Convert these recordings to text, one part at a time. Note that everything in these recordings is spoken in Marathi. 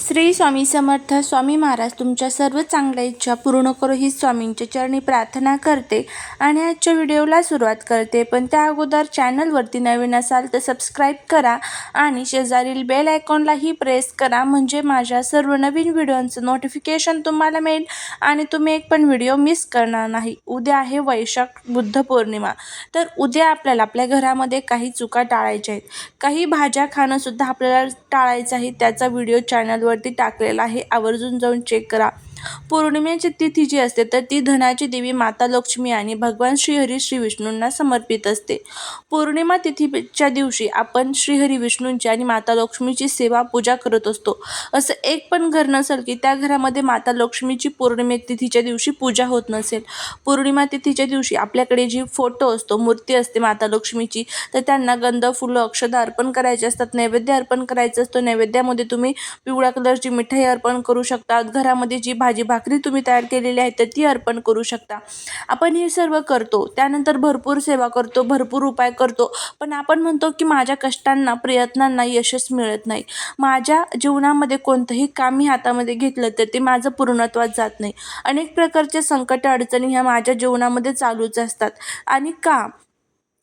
श्री स्वामी समर्थ स्वामी महाराज तुमच्या सर्व चांगल्या इच्छा पूर्ण करू ही स्वामींच्या चरणी प्रार्थना करते आणि आजच्या व्हिडिओला सुरुवात करते. पण त्या अगोदर चॅनलवरती नवीन असाल तर सबस्क्राईब करा आणि शेजारील बेल आयकॉनलाही प्रेस करा म्हणजे माझ्या सर्व नवीन व्हिडिओंचं नोटिफिकेशन तुम्हाला मिळेल आणि तुम्ही एक पण व्हिडिओ मिस करणार नाही. उद्या आहे वैशाख बुद्ध पौर्णिमा. तर उद्या आपल्याला आपल्या घरामध्ये काही चुका टाळायच्या आहेत. काही भाज्या खाणंसुद्धा आपल्याला टाळायचं आहे. त्याचा व्हिडिओ चॅनलवरती टाकलेला आहे. आवर्जून जाऊन चेक करा. पौर्णिमेची तिथी जी असते तर ती धनाची देवी माता लक्ष्मी आणि भगवान श्रीहरी श्री विष्णूंना समर्पित असते. पौर्णिमा तिथीच्या दिवशी आपण श्रीहरी विष्णूंची आणि माता लक्ष्मीची सेवा पूजा करत असतो. असं एक पण घर नसेल की त्या घरामध्ये माता लक्ष्मीची पौर्णिमे तिथीच्या दिवशी पूजा होत नसेल. पौर्णिमा तिथीच्या दिवशी आपल्याकडे जी फोटो असतो मूर्ती असते माता लक्ष्मीची तर त्यांना गंध फुलं अक्षदा अर्पण करायचे असतात नैवेद्य अर्पण करायचं असतो. नैवेद्यामध्ये तुम्ही पिवळ्या कलरची मिठाई अर्पण करू शकतात. घरामध्ये जी भा भाजी भाकरी तुम्ही तयार केलेली आहे तर ती अर्पण करू शकता. आपण हे सर्व करतो त्यानंतर भरपूर सेवा करतो भरपूर उपाय करतो पण आपण म्हणतो की माझ्या कष्टांना प्रयत्नांना यशच मिळत नाही. माझ्या जीवनामध्ये कोणतंही काम मी हातामध्ये घेतलं तर ते माझं पूर्णत्वात जात नाही. अनेक प्रकारच्या संकट अडचणी ह्या माझ्या जीवनामध्ये चालूच असतात. आणि का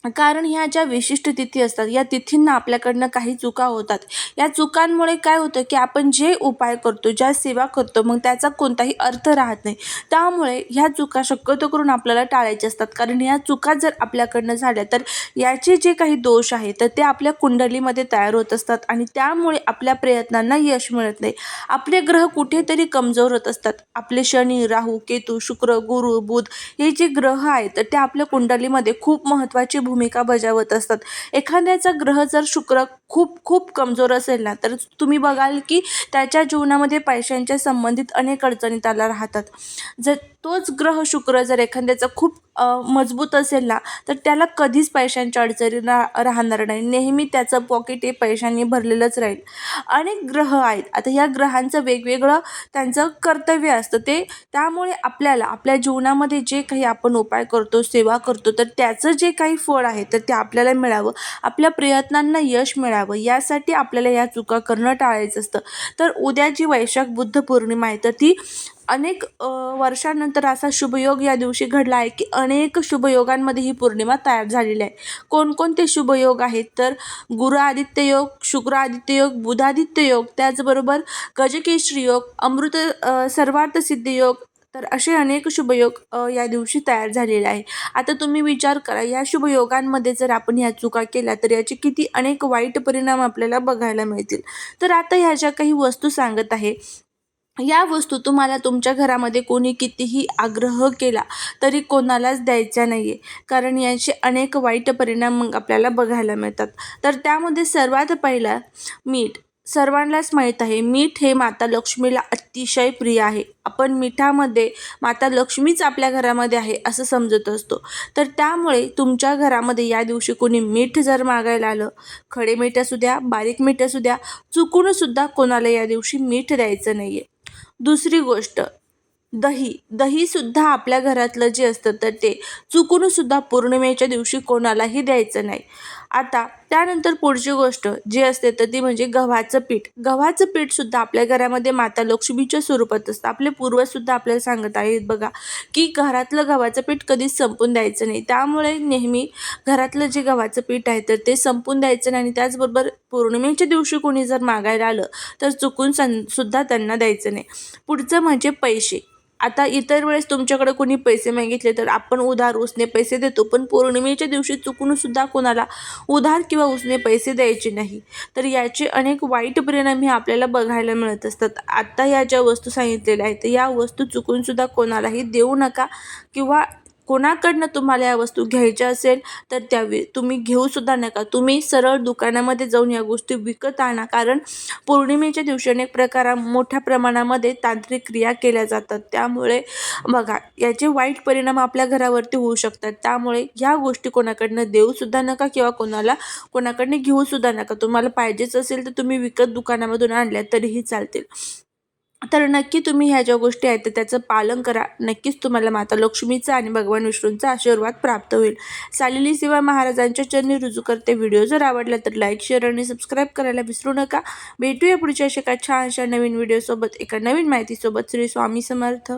कारण ह्या ज्या विशिष्ट तिथी असतात या तिथींना आपल्याकडनं काही चुका होतात. या चुकांमुळे काय होतं की आपण जे उपाय करतो ज्या सेवा करतो मग त्याचा कोणताही अर्थ राहत नाही. त्यामुळे ह्या चुका शक्यतो करून आपल्याला टाळायच्या असतात. कारण ह्या चुका जर आपल्याकडनं झाल्या तर याचे जे काही दोष आहे तर ते आपल्या कुंडलीमध्ये तयार होत असतात आणि त्यामुळे आपल्या प्रयत्नांना यश मिळत नाही. आपले ग्रह कुठेतरी कमजोर होत असतात. आपले शनी राहू केतू शुक्र गुरु बुध हे जे ग्रह आहेत तर ते आपल्या कुंडलीमध्ये खूप महत्त्वाची भूमिका भूमिका बजावत असतात. एखाद्याचा ग्रह जर शुक्र खूप खूप कमजोर असेल ना तर तुम्ही बघाल की त्याच्या जीवनामध्ये पैशांच्या संबंधित अनेक अडचणी त्याला राहतात. जर तोच ग्रह शुक्र जर एखाद्याचा खूप मजबूत असेल ना तर त्याला कधीच पैशांच्या अडचणी रा राहणार नाही. नेहमी त्याचं पॉकेट हे पैशांनी भरलेलंच राहील. अनेक ग्रह आहेत. आता या ग्रहांचं वेगवेगळं त्यांचं कर्तव्य असतं. ते त्यामुळे आपल्याला आपल्या जीवनामध्ये जे काही आपण उपाय करतो सेवा करतो तर त्याचं जे काही फळ आहे तर ते आपल्याला मिळावं. आपल्या प्रयत्नांना यश मिळावं. यासाठी आपल्याला या चुका करणं टाळायचं असतं. तर उद्या जी वैशाख बुद्ध पौर्णिमा आहे तर ती अनेक वर्षानंतर असा शुभयोग या दिवशी घडला आहे की अनेक शुभयोगांमध्ये ही पौर्णिमा तयार झालेली आहे. कोणकोणते शुभयोग आहेत? तर गुरु आदित्य योग शुक्र आदित्य योग बुधादित्य योग त्याचबरोबर गजकेश्री योग अमृत सर्वार्थ सिद्धी योग तर असे अनेक शुभयोग या दिवशी तयार झालेले आहे. आता तुम्ही विचार करा या शुभयोगांमध्ये जर आपण ह्या चुका केल्या तर याचे किती अनेक वाईट परिणाम आपल्याला बघायला मिळतील? तर आता ह्या ज्या काही वस्तू सांगत आहे. या वस्तू तुम्हाला तुमच्या घरामध्ये कोणी कितीही आग्रह केला तरी कोणालाच द्यायच्या नाही आहे कारण याचे अनेक वाईट परिणाम मग आपल्याला बघायला मिळतात. तर त्यामध्ये सर्वात पहिला मीठ. सर्वांनाच माहीत आहे मीठ हे माता लक्ष्मीला अतिशय प्रिय आहे. आपण मिठामध्ये माता लक्ष्मीच आपल्या घरामध्ये आहे असं समजत असतो. तर त्यामुळे तुमच्या घरामध्ये या दिवशी कोणी मीठ जर मागायला आलं खडे मीठ असू द्या बारीक मीठ असू द्या चुकूनसुद्धा कोणाला या दिवशी मीठ द्यायचं नाही आहे दुसरी गोष्ट दही. दहीसुद्धा आपल्या घरातलं जे असतं तर ते चुकूनसुद्धा पौर्णिमेच्या दिवशी कोणालाही द्यायचं नाही. आता त्यानंतर पुढची गोष्ट जी असते तर ती म्हणजे गव्हाचं पीठ. गव्हाचं पीठसुद्धा आपल्या घरामध्ये माता लक्ष्मीच्या स्वरूपात असतं. आपले पूर्वजसुद्धा आपल्याला सांगत आहेत बघा की घरातलं गव्हाचं पीठ कधीच संपून द्यायचं नाही. त्यामुळे नेहमी घरातलं जे गव्हाचं पीठ आहे तर ते संपून द्यायचं नाही आणि त्याचबरोबर पौर्णिमेच्या दिवशी कोणी जर मागायला आलं तर चुकून सं सुद्धा त्यांना द्यायचं नाही. पुढचं म्हणजे पैसे. आता इतर वेळेस तुमच्याकडे कोणी पैसे मागितले तर आपण उधार उसने पैसे देतो पण पौर्णिमेच्या दिवशी चुकूनसुद्धा कोणाला उधार किंवा उसने पैसे द्यायचे नाही. तर याचे अनेक वाईट परिणाम हे आपल्याला बघायला मिळत असतात. आत्ता या ज्या वस्तू सांगितलेल्या आहेत या वस्तू चुकूनसुद्धा कोणालाही देऊ नका किंवा कोणाकडनं तुम्हाला या वस्तू घ्यायच्या असेल तर त्या तुम्ही घेऊसुद्धा नका. तुम्ही सरळ दुकानामध्ये जाऊन या गोष्टी विकत आणा. कारण पौर्णिमेच्या दिवशी अनेक प्रकारा मोठ्या प्रमाणामध्ये तांत्रिक क्रिया केल्या जातात. त्यामुळे बघा याचे वाईट परिणाम आपल्या घरावरती होऊ शकतात. त्यामुळे या गोष्टी कोणाकडनं देऊसुद्धा नका किंवा कोणाला कोणाकडनं घेऊसुद्धा नका. तुम्हाला पाहिजेच असेल तर तुम्ही विकत दुकानामधून आणल्या तरीही चालतील. तर नक्की तुम्ही ह्या ज्या गोष्टी आहेत तर त्याचं पालन करा. नक्कीच तुम्हाला माता लक्ष्मीचा आणि भगवान विष्णूंचा आशीर्वाद प्राप्त होईल. चालेली सेवा महाराजांच्या चरणी रुजू करते व्हिडिओ. जर आवडला तर लाईक शेअर आणि सबस्क्राईब करायला विसरू नका. भेटूया पुढच्या अशा एका छानशा नवीन व्हिडिओसोबत एका नवीन माहितीसोबत श्री स्वामी समर्थ.